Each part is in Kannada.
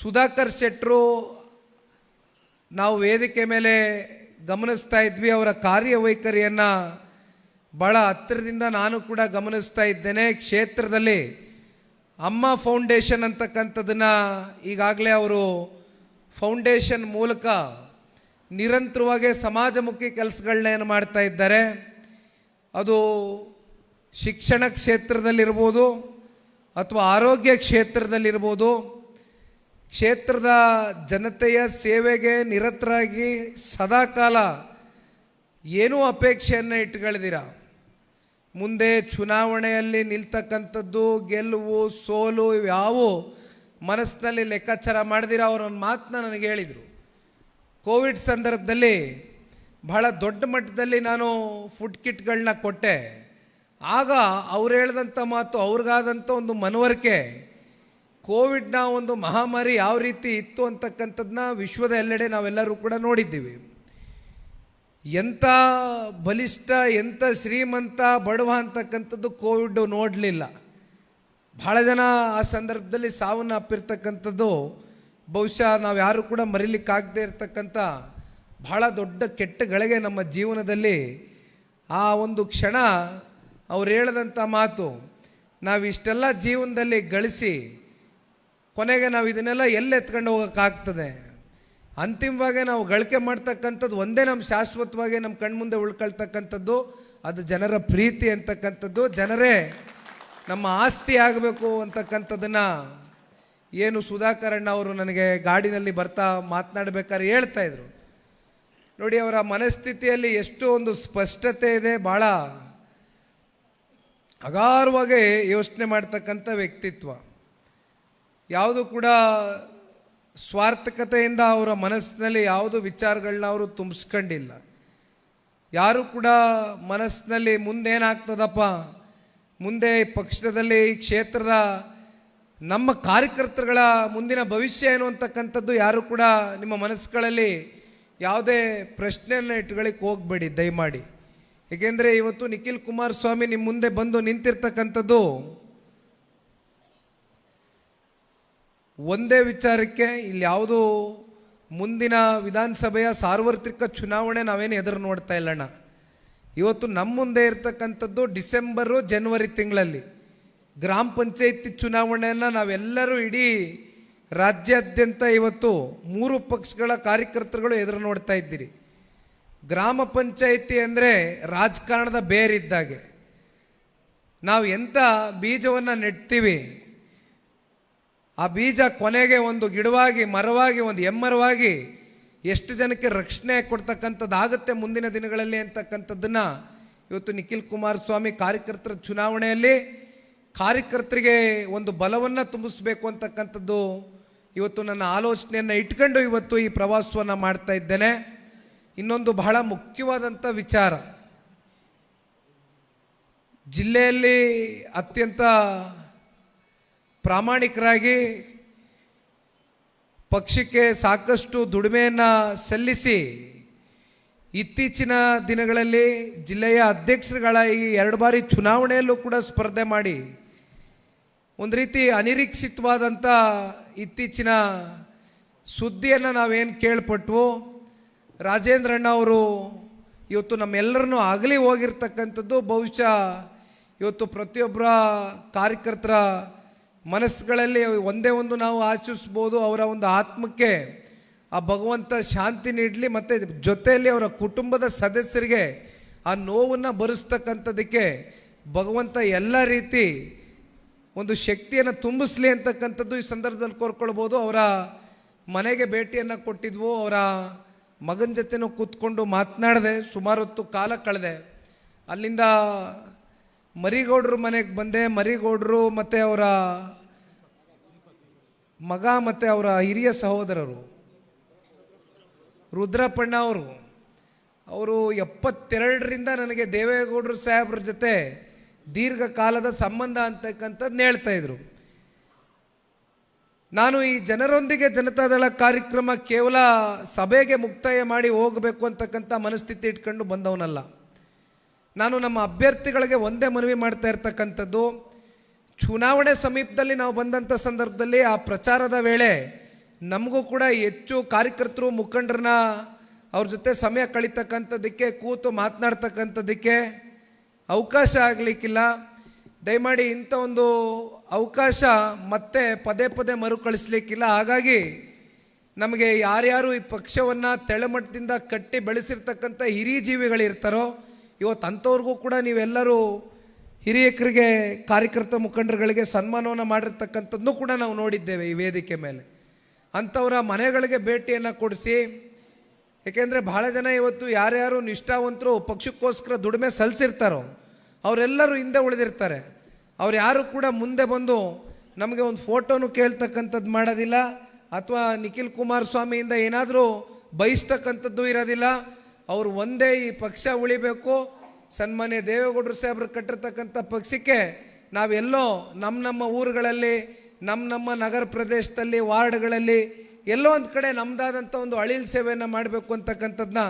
ಸುಧಾಕರ್ ಶೆಟ್ಟರು ನಾವು ವೇದಿಕೆ ಮೇಲೆ ಗಮನಿಸ್ತಾ ಇದ್ವಿ, ಅವರ ಕಾರ್ಯವೈಖರಿಯನ್ನು ಭಾಳ ಹತ್ತಿರದಿಂದ ನಾನು ಕೂಡ ಗಮನಿಸ್ತಾ ಇದ್ದೇನೆ. ಕ್ಷೇತ್ರದಲ್ಲಿ ಅಮ್ಮ ಫೌಂಡೇಶನ್ ಅಂತಕ್ಕಂಥದ್ದನ್ನ ಈಗಾಗಲೇ ಅವರು ಫೌಂಡೇಶನ್ ಮೂಲಕ ನಿರಂತರವಾಗಿ ಸಮಾಜಮುಖಿ ಕೆಲಸಗಳನ್ನ ಏನು ಮಾಡ್ತಾ ಇದ್ದಾರೆ. ಅದು ಶಿಕ್ಷಣ ಕ್ಷೇತ್ರದಲ್ಲಿರ್ಬೋದು ಅಥವಾ ಆರೋಗ್ಯ ಕ್ಷೇತ್ರದಲ್ಲಿರ್ಬೋದು. ಕ್ಷೇತ್ರದ ಜನತೆಯ ಸೇವೆಗೆ ನಿರತರಾಗಿ ಸದಾಕಾಲ ಏನೂ ಅಪೇಕ್ಷೆಯನ್ನು ಇಟ್ಕೊಳ್ದಿರ ಮುಂದೆ ಚುನಾವಣೆಯಲ್ಲಿ ನಿಲ್ತಕ್ಕಂಥದ್ದು, ಗೆಲುವು, ಸೋಲು ಇವ್ಯಾವು ಮನಸ್ಸಿನಲ್ಲಿ ಲೆಕ್ಕಾಚಾರ ಮಾಡಿದಿರ ಅವರೊಂದು ಮಾತನ್ನ ನನಗೆ ಹೇಳಿದರು. ಕೋವಿಡ್ ಸಂದರ್ಭದಲ್ಲಿ ಬಹಳ ದೊಡ್ಡ ಮಟ್ಟದಲ್ಲಿ ನಾನು ಫುಡ್ ಕಿಟ್ಗಳನ್ನ ಕೊಟ್ಟೆ. ಆಗ ಅವ್ರು ಹೇಳ್ದಂಥ ಮಾತು ಅವ್ರಿಗಾದಂಥ ಒಂದು ಮನವರಿಕೆ ಕೋವಿಡ್ನ ಒಂದು ಮಹಾಮಾರಿ ಯಾವ ರೀತಿ ಇತ್ತು ಅಂತಕ್ಕಂಥದ್ದನ್ನ ವಿಶ್ವದ ಎಲ್ಲೆಡೆ ನಾವೆಲ್ಲರೂ ಕೂಡ ನೋಡಿದ್ದೀವಿ. ಎಂಥ ಬಲಿಷ್ಠ, ಎಂಥ ಶ್ರೀಮಂತ, ಬಡವ ಅಂತಕ್ಕಂಥದ್ದು ಕೋವಿಡ್ ನೋಡಲಿಲ್ಲ. ಬಹಳ ಜನ ಆ ಸಂದರ್ಭದಲ್ಲಿ ಸಾವನ್ನ ಅಪ್ಪಿರ್ತಕ್ಕಂಥದ್ದು, ಬಹುಶಃ ನಾವು ಯಾರು ಕೂಡ ಮರಿಲಿಕ್ಕಾಗದೇ ಇರತಕ್ಕಂಥ ಬಹಳ ದೊಡ್ಡ ಕೆಟ್ಟ ಗಳಿಗೆ ನಮ್ಮ ಜೀವನದಲ್ಲಿ ಆ ಒಂದು ಕ್ಷಣ ಅವ್ರು ಹೇಳದಂಥ ಮಾತು, ನಾವು ಇಷ್ಟೆಲ್ಲ ಜೀವನದಲ್ಲಿ ಗಳಿಸಿ ಕೊನೆಗೆ ನಾವು ಇದನ್ನೆಲ್ಲ ಎಲ್ಲಿ ಎತ್ಕೊಂಡು ಹೋಗೋಕ್ಕಾಗ್ತದೆ. ಅಂತಿಮವಾಗಿ ನಾವು ಗಳಿಕೆ ಮಾಡ್ತಕ್ಕಂಥದ್ದು ಒಂದೇ ನಮ್ಮ ಶಾಶ್ವತವಾಗಿ ನಮ್ಮ ಕಣ್ಮುಂದೆ ಉಳ್ಕೊಳ್ತಕ್ಕಂಥದ್ದು, ಅದು ಜನರ ಪ್ರೀತಿ ಅಂತಕ್ಕಂಥದ್ದು. ಜನರೇ, ನಮ್ಮ ಆಸ್ತಿ ಆಗಬೇಕು ಅಂತಕ್ಕಂಥದ್ದನ್ನು ಏನು ಸುಧಾಕರಣ್ಣ ಅವರು ನನಗೆ ಗಾಡಿನಲ್ಲಿ ಬರ್ತಾ ಮಾತನಾಡಬೇಕಾದ್ರೆ ಹೇಳ್ತಾ ಇದ್ರು. ನೋಡಿ, ಅವರ ಮನಸ್ಥಿತಿಯಲ್ಲಿ ಎಷ್ಟು ಒಂದು ಸ್ಪಷ್ಟತೆ ಇದೆ. ಭಾಳ ಅಗಾರವಾಗಿ ಯೋಚನೆ ಮಾಡ್ತಕ್ಕಂಥ ವ್ಯಕ್ತಿತ್ವ. ಯಾವುದು ಕೂಡ ಸ್ವಾರ್ಥಕತೆಯಿಂದ ಅವರ ಮನಸ್ಸಿನಲ್ಲಿ ಯಾವುದು ವಿಚಾರಗಳನ್ನ ಅವರು ತುಂಬಿಸ್ಕೊಂಡಿಲ್ಲ. ಯಾರು ಕೂಡ ಮನಸ್ಸಿನಲ್ಲಿ ಮುಂದೇನಾಗ್ತದಪ್ಪ, ಮುಂದೆ ಪಕ್ಷದಲ್ಲಿ ಈ ಕ್ಷೇತ್ರದ ನಮ್ಮ ಕಾರ್ಯಕರ್ತರುಗಳ ಮುಂದಿನ ಭವಿಷ್ಯ ಏನು ಅಂತಕ್ಕಂಥದ್ದು ಯಾರು ಕೂಡ ನಿಮ್ಮ ಮನಸ್ಸುಗಳಲ್ಲಿ ಯಾವುದೇ ಪ್ರಶ್ನೆಯನ್ನು ಇಟ್ಕೊಳ್ಳಿಕ್ಕೆ ಹೋಗಬೇಡಿ, ದಯಮಾಡಿ. ಏಕೆಂದರೆ ಇವತ್ತು ನಿಖಿಲ್ ಕುಮಾರಸ್ವಾಮಿ ನಿಮ್ಮ ಮುಂದೆ ಬಂದು ನಿಂತಿರ್ತಕ್ಕಂಥದ್ದು ಒಂದೇ ವಿಚಾರಕ್ಕೆ ಇಲ್ಲಿ ಯಾವುದು ಮುಂದಿನ ವಿಧಾನಸಭೆಯ ಸಾರ್ವತ್ರಿಕ ಚುನಾವಣೆ ನಾವೇನು ಎದುರು ನೋಡ್ತಾ ಇಲ್ಲಣ್ಣ. ಇವತ್ತು ನಮ್ಮ ಮುಂದೆ ಇರ್ತಕ್ಕಂಥದ್ದು ಡಿಸೆಂಬರು, ಜನವರಿ ತಿಂಗಳಲ್ಲಿ ಗ್ರಾಮ ಪಂಚಾಯತಿ ಚುನಾವಣೆಯನ್ನು ನಾವೆಲ್ಲರೂ ಇಡೀ ರಾಜ್ಯಾದ್ಯಂತ ಇವತ್ತು ಮೂರು ಪಕ್ಷಗಳ ಕಾರ್ಯಕರ್ತರುಗಳು ಎದುರು ನೋಡ್ತಾ ಇದ್ದೀರಿ. ಗ್ರಾಮ ಪಂಚಾಯಿತಿ ಅಂದರೆ ರಾಜಕಾರಣದ ಬೇರಿದ್ದಾಗೆ. ನಾವು ಎಂಥ ಬೀಜವನ್ನು ನೆಡ್ತೀವಿ ಆ ಬೀಜ ಕೊನೆಗೆ ಒಂದು ಗಿಡವಾಗಿ, ಮರವಾಗಿ, ಒಂದು ಎಮ್ಮರವಾಗಿ ಎಷ್ಟು ಜನಕ್ಕೆ ರಕ್ಷಣೆ ಕೊಡ್ತಕ್ಕಂಥದ್ದಾಗುತ್ತೆ ಮುಂದಿನ ದಿನಗಳಲ್ಲಿ ಅಂತಕ್ಕಂಥದ್ದನ್ನು ಇವತ್ತು ನಿಖಿಲ್ ಕುಮಾರಸ್ವಾಮಿ ಕಾರ್ಯಕರ್ತರ ಚುನಾವಣೆಯಲ್ಲಿ ಕಾರ್ಯಕರ್ತರಿಗೆ ಒಂದು ಬಲವನ್ನು ತುಂಬಿಸ್ಬೇಕು ಅಂತಕ್ಕಂಥದ್ದು ಇವತ್ತು ನನ್ನ ಆಲೋಚನೆಯನ್ನು ಇಟ್ಕೊಂಡು ಇವತ್ತು ಈ ಪ್ರವಾಸವನ್ನು ಮಾಡ್ತಾ ಇದ್ದೇನೆ. ಇನ್ನೊಂದು ಬಹಳ ಮುಖ್ಯವಾದಂಥ ವಿಚಾರ. ಜಿಲ್ಲೆಯಲ್ಲಿ ಅತ್ಯಂತ ಪ್ರಾಮಾಣಿಕರಾಗಿ ಪಕ್ಷಕ್ಕೆ ಸಾಕಷ್ಟು ದುಡಿಮೆಯನ್ನು ಸಲ್ಲಿಸಿ ಇತ್ತೀಚಿನ ದಿನಗಳಲ್ಲಿ ಜಿಲ್ಲೆಯ ಅಧ್ಯಕ್ಷರುಗಳ ಈ ಎರಡು ಬಾರಿ ಚುನಾವಣೆಯಲ್ಲೂ ಕೂಡ ಸ್ಪರ್ಧೆ ಮಾಡಿ ಒಂದು ರೀತಿ ಅನಿರೀಕ್ಷಿತವಾದಂಥ ಇತ್ತೀಚಿನ ಸುದ್ದಿಯನ್ನು ನಾವೇನು ಕೇಳ್ಪಟ್ವು. ರಾಜೇಂದ್ರಣ್ಣ ಅವರು ಇವತ್ತು ನಮ್ಮೆಲ್ಲರನ್ನೂ ಆಗಲಿ ಹೋಗಿರ್ತಕ್ಕಂಥದ್ದು. ಬಹುಶಃ ಇವತ್ತು ಪ್ರತಿಯೊಬ್ಬರ ಕಾರ್ಯಕರ್ತರ ಮನಸ್ಸುಗಳಲ್ಲಿ ಒಂದೇ ಒಂದು ನಾವು ಆಚರಿಸ್ಬೋದು, ಅವರ ಒಂದು ಆತ್ಮಕ್ಕೆ ಆ ಭಗವಂತ ಶಾಂತಿ ನೀಡಲಿ, ಮತ್ತು ಜೊತೆಯಲ್ಲಿ ಅವರ ಕುಟುಂಬದ ಸದಸ್ಯರಿಗೆ ಆ ನೋವನ್ನು ಭರಿಸ್ತಕ್ಕಂಥದ್ದಕ್ಕೆ ಭಗವಂತ ಎಲ್ಲ ರೀತಿ ಒಂದು ಶಕ್ತಿಯನ್ನು ತುಂಬಿಸ್ಲಿ ಅಂತಕ್ಕಂಥದ್ದು ಈ ಸಂದರ್ಭದಲ್ಲಿ ಕೋರ್ಕೊಳ್ಬೋದು. ಅವರ ಮನೆಗೆ ಭೇಟಿಯನ್ನು ಕೊಟ್ಟಿದ್ವು, ಅವರ ಮಗನ ಜೊತೆನೂ ಕೂತ್ಕೊಂಡು ಮಾತನಾಡಿದೆ ಸುಮಾರು ಹೊತ್ತು ಕಾಲ ಕಳೆದೆ. ಅಲ್ಲಿಂದ ಮರಿಗೌಡರು ಮನೆಗೆ ಬಂದೆ. ಮರಿಗೌಡರು ಮತ್ತು ಅವರ ಮಗ ಮತ್ತು ಅವರ ಹಿರಿಯ ಸಹೋದರರು. ರುದ್ರಪ್ಪಣ್ಣ ಅವರು. ಅವರು ಎಪ್ಪತ್ತೆರಡರಿಂದ ನನಗೆ ದೇವೇಗೌಡರು ಸಾಹೇಬ್ರ ಜೊತೆ ದೀರ್ಘಕಾಲದ ಸಂಬಂಧ ಅಂತಕ್ಕಂಥದ್ದು ಹೇಳ್ತಾ ಇದ್ರು. ನಾನು ಈ ಜನರೊಂದಿಗೆ ಜನತಾದಳ ಕಾರ್ಯಕ್ರಮ ಕೇವಲ ಸಭೆಗೆ ಮುಕ್ತಾಯ ಮಾಡಿ ಹೋಗಬೇಕು ಅಂತಕ್ಕಂಥ ಮನಸ್ಥಿತಿ ಇಟ್ಕೊಂಡು ಬಂದವನಲ್ಲ. ನಾನು ನಮ್ಮ ಅಭ್ಯರ್ಥಿಗಳಿಗೆ ಒಂದೇ ಮನವಿ ಮಾಡ್ತಾ ಇರ್ತಕ್ಕಂಥದ್ದು. ಚುನಾವಣೆ ಸಮೀಪದಲ್ಲಿ ನಾವು ಬಂದಂಥ ಸಂದರ್ಭದಲ್ಲಿ ಆ ಪ್ರಚಾರದ ವೇಳೆ ನಮಗೂ ಕೂಡ ಹೆಚ್ಚು ಕಾರ್ಯಕರ್ತರು, ಮುಖಂಡರನ್ನ ಅವ್ರ ಜೊತೆ ಸಮಯ ಕಳೀತಕ್ಕಂಥದ್ದಕ್ಕೆ, ಕೂತು ಮಾತನಾಡ್ತಕ್ಕಂಥದ್ದಕ್ಕೆ ಅವಕಾಶ ಆಗಲಿಕ್ಕಿಲ್ಲ. ದಯಮಾಡಿ ಇಂಥ ಒಂದು ಅವಕಾಶ ಮತ್ತೆ ಪದೇ ಪದೇ ಮರುಕಳಿಸ್ಲಿಕ್ಕಿಲ್ಲ ಹಾಗಾಗಿ ನಮಗೆ ಯಾರ್ಯಾರು ಈ ಪಕ್ಷವನ್ನು ತೆಳಮಟ್ಟದಿಂದ ಕಟ್ಟಿ ಬೆಳೆಸಿರ್ತಕ್ಕಂಥ ಹಿರಿಯ ಜೀವಿಗಳಿರ್ತಾರೋ ಇವತ್ತು ಅಂಥವ್ರಿಗೂ ಕೂಡ ನೀವೆಲ್ಲರೂ ಹಿರಿಯಕರಿಗೆ, ಕಾರ್ಯಕರ್ತ ಮುಖಂಡರುಗಳಿಗೆ ಸನ್ಮಾನವನ್ನು ಮಾಡಿರ್ತಕ್ಕಂಥದ್ದನ್ನು ಕೂಡ ನಾವು ನೋಡಿದ್ದೇವೆ ಈ ವೇದಿಕೆ ಮೇಲೆ. ಅಂಥವರ ಮನೆಗಳಿಗೆ ಭೇಟಿಯನ್ನು ಕೊಡಿಸಿ, ಏಕೆಂದರೆ ಬಹಳ ಜನ ಇವತ್ತು ಯಾರ್ಯಾರು ನಿಷ್ಠಾವಂತರು ಪಕ್ಷಕ್ಕೋಸ್ಕರ ದುಡಿಮೆ ಸಲ್ಲಿಸಿರ್ತಾರೋ ಅವರೆಲ್ಲರೂ ಹಿಂದೆ ಉಳಿದಿರ್ತಾರೆ. ಅವ್ರು ಯಾರು ಕೂಡ ಮುಂದೆ ಬಂದು ನಮಗೆ ಒಂದು ಫೋಟೋನು ಕೇಳ್ತಕ್ಕಂಥದ್ದು ಮಾಡೋದಿಲ್ಲ, ಅಥವಾ ನಿಖಿಲ್ ಕುಮಾರಸ್ವಾಮಿಯಿಂದ ಏನಾದರೂ ಬಯಸ್ತಕ್ಕಂಥದ್ದು ಇರೋದಿಲ್ಲ ಅವರು ಒಂದೇ ಈ ಪಕ್ಷ ಉಳಿಬೇಕು. ಸನ್ಮಾನ್ಯ ದೇವೇಗೌಡರು ಸಾಹೇಬ್ರು ಕಟ್ಟಿರ್ತಕ್ಕಂಥ ಪಕ್ಷಕ್ಕೆ ನಾವೆಲ್ಲೋ ನಮ್ಮ ನಮ್ಮ ಊರುಗಳಲ್ಲಿ ನಮ್ಮ ನಮ್ಮ ನಗರ ಪ್ರದೇಶದಲ್ಲಿ, ವಾರ್ಡ್ಗಳಲ್ಲಿ ಎಲ್ಲೋ ಒಂದು ಕಡೆ ನಮ್ಮದಾದಂಥ ಒಂದು ಅಳಿಲ್ ಸೇವೆಯನ್ನು ಮಾಡಬೇಕು ಅಂತಕ್ಕಂಥದ್ದನ್ನ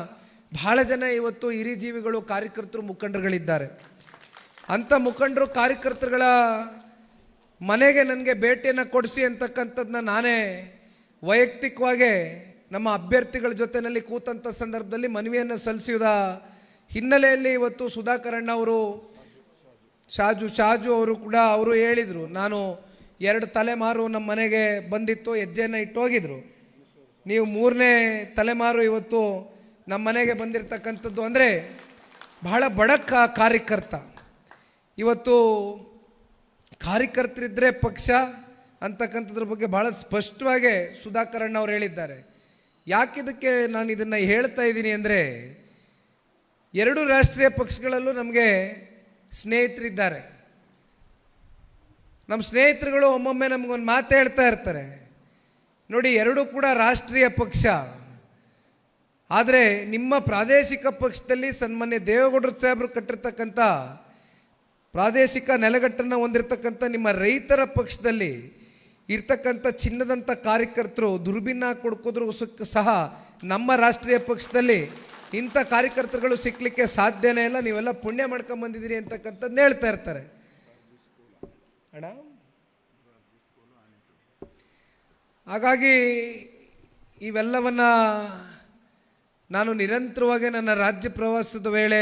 ಬಹಳ ಜನ ಇವತ್ತು ಹಿರಿಜೀವಿಗಳು ಕಾರ್ಯಕರ್ತರು ಮುಖಂಡರುಗಳಿದ್ದಾರೆ. ಅಂಥ ಮುಖಂಡರು ಕಾರ್ಯಕರ್ತರುಗಳ ಮನೆಗೆ ನನಗೆ ಭೇಟಿಯನ್ನು ಕೊಡಿಸಿ ಅಂತಕ್ಕಂಥದ್ದನ್ನ ನಾನೇ ವೈಯಕ್ತಿಕವಾಗಿ ನಮ್ಮ ಅಭ್ಯರ್ಥಿಗಳ ಜೊತೆಯಲ್ಲಿ ಕೂತಂಥ ಸಂದರ್ಭದಲ್ಲಿ ಮನವಿಯನ್ನು ಸಲ್ಲಿಸಿದ ಹಿನ್ನೆಲೆಯಲ್ಲಿ ಇವತ್ತು ಸುಧಾಕರ್ ಅವರು, ಶಾಜು ಶಾಜು ಅವರು ಕೂಡ ಅವರು ಹೇಳಿದರು. ನಾನು ಎರಡು ತಲೆಮಾರು ನಮ್ಮ ಮನೆಗೆ ಬಂದಿತ್ತು, ಹೆಜ್ಜೆಯನ್ನು ಇಟ್ಟು ಹೋಗಿದ್ರು. ನೀವು ಮೂರನೇ ತಲೆಮಾರು ಇವತ್ತು ನಮ್ಮ ಮನೆಗೆ ಬಂದಿರತಕ್ಕಂಥದ್ದು ಅಂದರೆ ಬಹಳ ಬಡ ಕಾರ್ಯಕರ್ತ. ಇವತ್ತು ಕಾರ್ಯಕರ್ತರಿದ್ದರೆ ಪಕ್ಷ ಅಂತಕ್ಕಂಥದ್ರ ಬಗ್ಗೆ ಬಹಳ ಸ್ಪಷ್ಟವಾಗಿ ಸುಧಾಕರ್ ಅವರು ಅವ್ರು ಹೇಳಿದ್ದಾರೆ. ಯಾಕಿದಕ್ಕೆ ನಾನು ಇದನ್ನು ಹೇಳ್ತಾ ಇದ್ದೀನಿ ಅಂದರೆ ಎರಡು ರಾಷ್ಟ್ರೀಯ ಪಕ್ಷಗಳಲ್ಲೂ ನಮಗೆ ಸ್ನೇಹಿತರಿದ್ದಾರೆ. ನಮ್ಮ ಸ್ನೇಹಿತರುಗಳು ಒಮ್ಮೊಮ್ಮೆ ನಮಗೊಂದು ಮಾತು ಹೇಳ್ತಾ ಇರ್ತಾರೆ. ನೋಡಿ, ಎರಡೂ ಕೂಡ ರಾಷ್ಟ್ರೀಯ ಪಕ್ಷ. ಆದರೆ ನಿಮ್ಮ ಪ್ರಾದೇಶಿಕ ಪಕ್ಷದಲ್ಲಿ ಸನ್ಮಾನ್ಯ ದೇವೇಗೌಡರು ಸಾಹೇಬರು ಕಟ್ಟಿರ್ತಕ್ಕಂಥ ಪ್ರಾದೇಶಿಕ ನೆಲೆಗಟ್ಟನ್ನು ಹೊಂದಿರತಕ್ಕಂಥ ನಿಮ್ಮ ರೈತರ ಪಕ್ಷದಲ್ಲಿ ಇರ್ತಕ್ಕಂಥ ಚಿನ್ನದಂಥ ಕಾರ್ಯಕರ್ತರು ದುರ್ಬಿನ್ನ ಕೊಡ್ಕೋದ್ರು ಸಹ ನಮ್ಮ ರಾಷ್ಟ್ರೀಯ ಪಕ್ಷದಲ್ಲಿ ಇಂಥ ಕಾರ್ಯಕರ್ತರುಗಳು ಸಿಕ್ಕಲಿಕ್ಕೆ ಸಾಧ್ಯನೇ ಇಲ್ಲ. ನೀವೆಲ್ಲ ಪುಣ್ಯ ಮಾಡ್ಕೊಂಡು ಬಂದಿದ್ದೀರಿ ಅಂತಕ್ಕಂಥದ್ದು ಹೇಳ್ತಾ ಇರ್ತಾರೆ. ಅಣ್ಣ? ಹಾಗಾಗಿ ಇವೆಲ್ಲವನ್ನ ನಾನು ನಿರಂತರವಾಗಿ ನನ್ನ ರಾಜ್ಯ ಪ್ರವಾಸದ ವೇಳೆ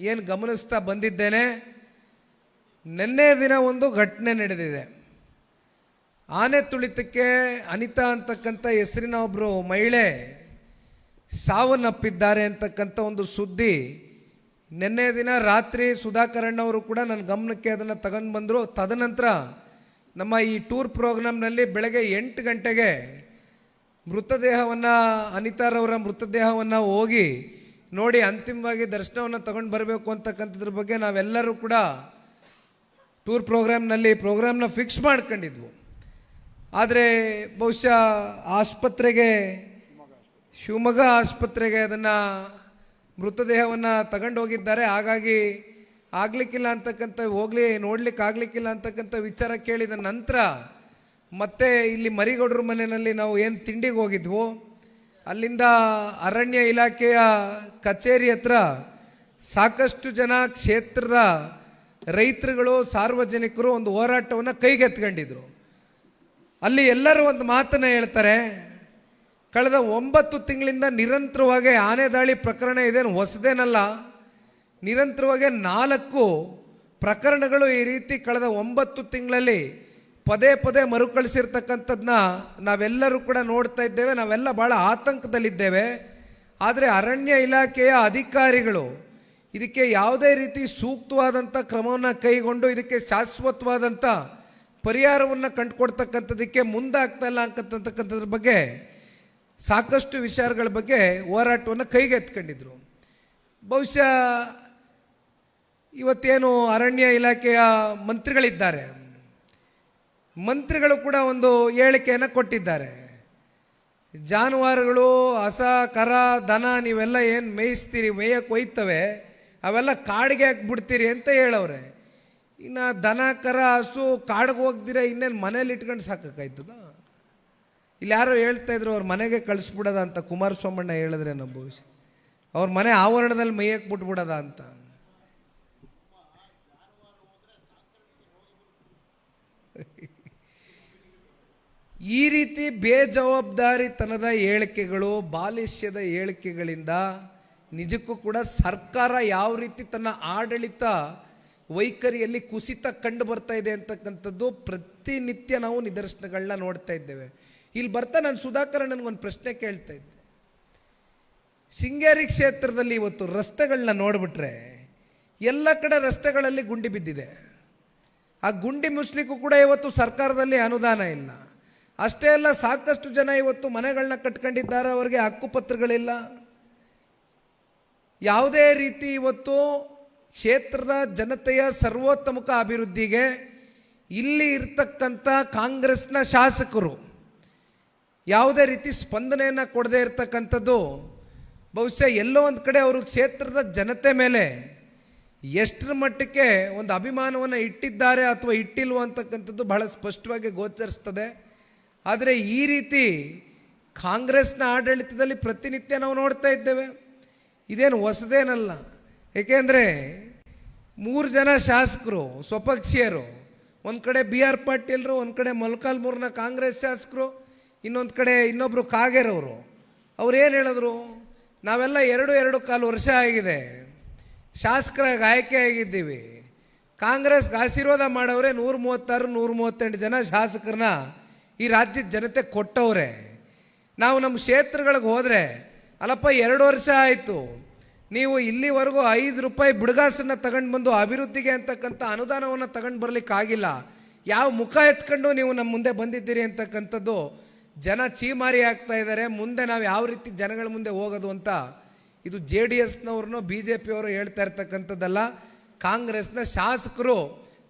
ಏನು ಗಮನಿಸ್ತಾ ಬಂದಿದ್ದೇನೆ, ನಿನ್ನೆ ದಿನ ಒಂದು ಘಟನೆ ನಡೆದಿದೆ. ಆನೆ ತುಳಿತಕ್ಕೆ ಅನಿತಾ ಅಂತಕ್ಕಂಥ ಹೆಸರಿನ ಒಬ್ಬರು ಮಹಿಳೆ ಸಾವನ್ನಪ್ಪಿದ್ದಾರೆ ಅಂತಕ್ಕಂಥ ಒಂದು ಸುದ್ದಿ. ನಿನ್ನೆ ದಿನ ರಾತ್ರಿ ಸುಧಾಕರ್ ಅವರು ಕೂಡ ನನ್ನ ಗಮನಕ್ಕೆ ಅದನ್ನು ತಗೊಂಡು ಬಂದರು. ತದನಂತರ ನಮ್ಮ ಈ ಟೂರ್ ಪ್ರೋಗ್ರಾಮ್ನಲ್ಲಿ ಬೆಳಗ್ಗೆ ಎಂಟು ಗಂಟೆಗೆ ಮೃತದೇಹವನ್ನು, ಅನಿತಾರವರ ಮೃತದೇಹವನ್ನು ಹೋಗಿ ನೋಡಿ ಅಂತಿಮವಾಗಿ ದರ್ಶನವನ್ನು ತಗೊಂಡು ಬರಬೇಕು ಅಂತಕ್ಕಂಥದ್ರ ಬಗ್ಗೆ ನಾವೆಲ್ಲರೂ ಕೂಡ ಟೂರ್ ಪ್ರೋಗ್ರಾಮ್ನಲ್ಲಿ ಪ್ರೋಗ್ರಾಮ್ನ ಫಿಕ್ಸ್ ಮಾಡ್ಕೊಂಡಿದ್ವು. ಆದರೆ ಬಹುಶಃ ಆಸ್ಪತ್ರೆಗೆ, ಶಿವಮೊಗ್ಗ ಆಸ್ಪತ್ರೆಗೆ ಅದನ್ನು ಮೃತದೇಹವನ್ನು ತಗೊಂಡು ಹೋಗಿದ್ದಾರೆ ಹಾಗಾಗಿ ಆಗ್ಲಿಕ್ಕಿಲ್ಲ ಅಂತಕ್ಕಂಥ, ಹೋಗಲಿ, ನೋಡ್ಲಿಕ್ಕೆ ಆಗ್ಲಿಕ್ಕಿಲ್ಲ ಅಂತಕ್ಕಂಥ ವಿಚಾರ ಕೇಳಿದ ನಂತರ ಮತ್ತೆ ಇಲ್ಲಿ ಮರಿಗೌಡ್ರ ಮನೆಯಲ್ಲಿ ನಾವು ಏನು ತಿಂಡಿಗೆ ಹೋಗಿದ್ವು, ಅಲ್ಲಿಂದ ಅರಣ್ಯ ಇಲಾಖೆಯ ಕಚೇರಿ ಹತ್ರ ಸಾಕಷ್ಟು ಜನ ಕ್ಷೇತ್ರದ ರೈತರುಗಳು, ಸಾರ್ವಜನಿಕರು ಒಂದು ಹೋರಾಟವನ್ನು ಕೈಗೆತ್ಕೊಂಡಿದ್ರು ಅಲ್ಲಿ ಎಲ್ಲರೂ ಒಂದು ಮಾತನ್ನ ಹೇಳ್ತಾರೆ, ಕಳೆದ ಒಂಬತ್ತು ತಿಂಗಳಿಂದ ನಿರಂತರವಾಗಿ ಆನೆ ದಾಳಿ ಪ್ರಕರಣ ಇದೇನು ಹೊಸದೇನಲ್ಲ, ನಿರಂತರವಾಗಿ ನಾಲ್ಕು ಪ್ರಕರಣಗಳು ಈ ರೀತಿ ಕಳೆದ ಒಂಬತ್ತು ತಿಂಗಳಲ್ಲಿ ಪದೇ ಪದೇ ಮರುಕಳಿಸಿರ್ತಕ್ಕಂಥದ್ದನ್ನ ನಾವೆಲ್ಲರೂ ಕೂಡ ನೋಡ್ತಾ ಇದ್ದೇವೆ, ನಾವೆಲ್ಲ ಭಾಳ ಆತಂಕದಲ್ಲಿದ್ದೇವೆ. ಆದರೆ ಅರಣ್ಯ ಇಲಾಖೆಯ ಅಧಿಕಾರಿಗಳು ಇದಕ್ಕೆ ಯಾವುದೇ ರೀತಿ ಸೂಕ್ತವಾದಂಥ ಕ್ರಮವನ್ನು ಕೈಗೊಂಡು ಇದಕ್ಕೆ ಶಾಶ್ವತವಾದಂಥ ಪರಿಹಾರವನ್ನು ಕಂಡುಕೊಡ್ತಕ್ಕಂಥದ್ದಕ್ಕೆ ಮುಂದಾಗ್ತಾ ಇಲ್ಲ ಅಂತಕ್ಕಂಥದ್ರ ಬಗ್ಗೆ ಸಾಕಷ್ಟು ವಿಚಾರಗಳ ಬಗ್ಗೆ ಹೋರಾಟವನ್ನು ಕೈಗೆತ್ಕೊಂಡಿದ್ರು ಬಹುಶಃ ಇವತ್ತೇನು ಅರಣ್ಯ ಇಲಾಖೆಯ ಮಂತ್ರಿಗಳಿದ್ದಾರೆ. ಮಂತ್ರಿಗಳು ಕೂಡ ಒಂದು ಹೇಳಿಕೆಯನ್ನು ಕೊಟ್ಟಿದ್ದಾರೆ. ಜಾನುವಾರುಗಳು, ಹಸ, ಕರ, ದನ ನೀವೆಲ್ಲ ಏನು ಮೇಯಿಸ್ತೀರಿ ಮೇಯಕ್ಕೆ ಒಯ್ತವೆ, ಅವೆಲ್ಲ ಕಾಡಿಗೆ ಹಾಕ್ಬಿಡ್ತೀರಿ ಅಂತ ಹೇಳವ್ರೆ. ಇನ್ನು ದನ, ಕರ, ಹಸು, ಕಾಡಿಗೆ ಹೋಗ್ದಿರ ಇನ್ನೇನು ಮನೇಲಿ ಇಟ್ಕೊಂಡು ಸಾಕಾಯ್ತದ ಇಲ್ಲಿ ಯಾರೋ ಹೇಳ್ತಾ ಇದ್ರು, ಅವ್ರ ಮನೆಗೆ ಕಳಿಸ್ಬಿಡದ ಅಂತ ಕುಮಾರಸ್ವಾಮಣ್ಣ ಹೇಳಿದ್ರೆ ನಮ್ಮ ಭವಿಷ್ಯ. ಅವ್ರ ಮನೆ ಆವರಣದಲ್ಲಿ ಮೈಯಕ್ಕೆ ಬಿಟ್ಬಿಡದ ಅಂತ. ಈ ರೀತಿ ಬೇಜವಾಬ್ದಾರಿತನದ ಹೇಳಿಕೆಗಳು ಬಾಲಿಷ್ಯದ ಹೇಳಿಕೆಗಳಿಂದ ನಿಜಕ್ಕೂ ಕೂಡ ಸರ್ಕಾರ ಯಾವ ರೀತಿ ತನ್ನ ಆಡಳಿತ ವೈಖರಿಯಲ್ಲಿ ಕುಸಿತ ಕಂಡು ಬರ್ತಾ ಇದೆ ಅಂತಕ್ಕಂಥದ್ದು ಪ್ರತಿನಿತ್ಯ ನಾವು ನಿದರ್ಶನಗಳನ್ನ ನೋಡ್ತಾ ಇದ್ದೇವೆ. ಇಲ್ಲಿ ಬರ್ತಾ ನಾನು ಸುಧಾಕರ್ ನನಗೊಂದು ಪ್ರಶ್ನೆ ಕೇಳ್ತಾ ಇದ್ದೆ. ಶೃಂಗೇರಿ ಕ್ಷೇತ್ರದಲ್ಲಿ ಇವತ್ತು ರಸ್ತೆಗಳನ್ನ ನೋಡಿಬಿಟ್ರೆ ಎಲ್ಲ ಕಡೆ ರಸ್ತೆಗಳಲ್ಲಿ ಗುಂಡಿ ಬಿದ್ದಿದೆ. ಆ ಗುಂಡಿ ಮುಸ್ಲಿಕ್ಕೂ ಕೂಡ ಇವತ್ತು ಸರ್ಕಾರದಲ್ಲಿ ಅನುದಾನ ಇಲ್ಲ. ಅಷ್ಟೇ ಅಲ್ಲ, ಸಾಕಷ್ಟು ಜನ ಇವತ್ತು ಮನೆಗಳನ್ನ ಕಟ್ಕೊಂಡಿದ್ದಾರೆ, ಅವರಿಗೆ ಹಕ್ಕುಪತ್ರಗಳಿಲ್ಲ. ಯಾವುದೇ ರೀತಿ ಇವತ್ತು ಕ್ಷೇತ್ರದ ಜನತೆಯ ಸರ್ವೋತ್ತಮಕ ಅಭಿವೃದ್ಧಿಗೆ ಇಲ್ಲಿ ಇರ್ತಕ್ಕಂಥ ಕಾಂಗ್ರೆಸ್ನ ಶಾಸಕರು ಯಾವುದೇ ರೀತಿ ಸ್ಪಂದನೆಯನ್ನು ಕೊಡದೇ ಇರತಕ್ಕಂಥದ್ದು, ಬಹುಶಃ ಎಲ್ಲೋ ಒಂದು ಕಡೆ ಅವರು ಕ್ಷೇತ್ರದ ಜನತೆ ಮೇಲೆ ಎಷ್ಟರ ಮಟ್ಟಕ್ಕೆ ಒಂದು ಅಭಿಮಾನವನ್ನು ಇಟ್ಟಿದ್ದಾರೆ ಅಥವಾ ಇಟ್ಟಿಲ್ವೋ ಅಂತಕ್ಕಂಥದ್ದು ಬಹಳ ಸ್ಪಷ್ಟವಾಗಿ ಗೋಚರಿಸ್ತದೆ. ಆದರೆ ಈ ರೀತಿ ಕಾಂಗ್ರೆಸ್ನ ಆಡಳಿತದಲ್ಲಿ ಪ್ರತಿನಿತ್ಯ ನಾವು ನೋಡ್ತಾ ಇದ್ದೇವೆ. ಇದೇನು ಹೊಸದೇನಲ್ಲ. ಏಕೆಂದರೆ ಮೂರು ಜನ ಶಾಸಕರು, ಸ್ವಪಕ್ಷೀಯರು, ಒಂದು ಕಡೆ ಬಿ ಆರ್ ಪಾಟೀಲ್ರು, ಒಂದು ಕಡೆ ಮೊಳಕಾಲ್ಮೂರಿನ ಕಾಂಗ್ರೆಸ್ ಶಾಸಕರು, ಇನ್ನೊಂದು ಕಡೆ ಇನ್ನೊಬ್ಬರು ಕಾಗೇರವರು. ಅವ್ರು ಏನು ಹೇಳಿದ್ರು? ನಾವೆಲ್ಲ ಎರಡು ಎರಡು ಕಾಲು ವರ್ಷ ಆಗಿದೆ. ಶಾಸಕರಾಗಿ ಆಯ್ಕೆ ಆಗಿದ್ದೀವಿ. ಕಾಂಗ್ರೆಸ್ಗೆ ಆಶೀರ್ವಾದ ಮಾಡವ್ರೆ ನೂರ ಮೂವತ್ತಾರು ನೂರ ಮೂವತ್ತೆಂಟು ಜನ ಶಾಸಕರನ್ನ ಈ ರಾಜ್ಯದ ಜನತೆ ಕೊಟ್ಟವ್ರೆ. ನಾವು ನಮ್ಮ ಕ್ಷೇತ್ರಗಳಿಗೆ ಹೋದರೆ, ಅಲ್ಲಪ್ಪ, ಎರಡು ವರ್ಷ ಆಯಿತು. ನೀವು ಇಲ್ಲಿವರೆಗೂ ಐದು ರೂಪಾಯಿ ಬಿಡಗಾಸನ್ನ ತಗೊಂಡು ಬಂದು ಅಭಿವೃದ್ಧಿಗೆ ಅಂತಕ್ಕಂಥ ಅನುದಾನವನ್ನು ತಗೊಂಡು ಬರಲಿಕ್ಕಾಗಿಲ್ಲ ಯಾವ ಮುಖ ಎತ್ಕೊಂಡು ನೀವು ನಮ್ಮ ಮುಂದೆ ಬಂದಿದ್ದೀರಿ ಅಂತಕ್ಕಂಥದ್ದು ಜನ ಚೀಮಾರಿ ಆಗ್ತಾ ಇದ್ದಾರೆ. ಮುಂದೆ ನಾವು ಯಾವ ರೀತಿ ಜನಗಳ ಮುಂದೆ ಹೋಗೋದು ಅಂತ ಇದು ಜೆ ಡಿ ಎಸ್ನವ್ರನ್ನೋ ಬಿ ಜೆ ಪಿಯವರು ಹೇಳ್ತಾ ಇರ್ತಕ್ಕಂಥದ್ದಲ್ಲ. ಕಾಂಗ್ರೆಸ್ನ ಶಾಸಕರು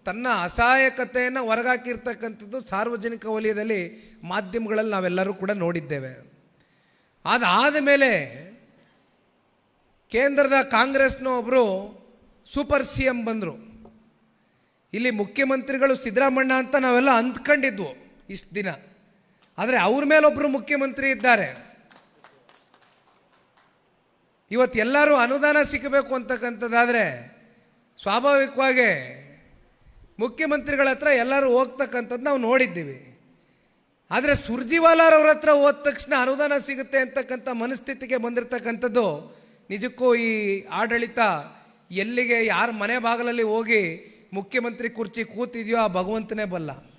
ತನ್ನ ಅಸಹಾಯಕತೆಯನ್ನು ಹೊರಗಾಕಿರ್ತಕ್ಕಂಥದ್ದು ಸಾರ್ವಜನಿಕ ವಲಯದಲ್ಲಿ ಮಾಧ್ಯಮಗಳಲ್ಲಿ ನಾವೆಲ್ಲರೂ ಕೂಡ ನೋಡಿದ್ದೇವೆ. ಅದಾದ ಮೇಲೆ ಕೇಂದ್ರದ ಕಾಂಗ್ರೆಸ್ನ ಒಬ್ಬರು ಸೂಪರ್ ಸಿ ಎಂ ಬಂದರು. ಇಲ್ಲಿ ಮುಖ್ಯಮಂತ್ರಿಗಳು ಸಿದ್ದರಾಮಣ್ಣ ಅಂತ ನಾವೆಲ್ಲ ಅಂದ್ಕೊಂಡಿದ್ವು ಇಷ್ಟು ದಿನ. ಆದರೆ ಅವ್ರ ಮೇಲೊಬ್ಬರು ಮುಖ್ಯಮಂತ್ರಿ ಇದ್ದಾರೆ. ಇವತ್ತು ಎಲ್ಲರೂ ಅನುದಾನ ಸಿಗಬೇಕು ಅಂತಕ್ಕಂಥದ್ದಾದರೆ ಸ್ವಾಭಾವಿಕವಾಗಿ ಮುಖ್ಯಮಂತ್ರಿಗಳ ಹತ್ರ ಎಲ್ಲರೂ ಹೋಗ್ತಕ್ಕಂಥದ್ದು ನಾವು ನೋಡಿದ್ದೀವಿ. ಆದರೆ ಸುರ್ಜಿವಾಲಾರವ್ರ ಹತ್ರ ಹೋದ ತಕ್ಷಣ ಅನುದಾನ ಸಿಗುತ್ತೆ ಅಂತಕ್ಕಂಥ ಮನಸ್ಥಿತಿಗೆ ಬಂದಿರತಕ್ಕಂಥದ್ದು ನಿಜಕ್ಕೂ ಈ ಆಡಳಿತ ಎಲ್ಲಿಗೆ ಯಾರ ಮನೆ ಬಾಗಿಲಲ್ಲಿ ಹೋಗಿ ಮುಖ್ಯಮಂತ್ರಿ ಕುರ್ಚಿ ಕೂತಿದೆಯೋ ಆ ಭಗವಂತನೇ ಬಲ್ಲ.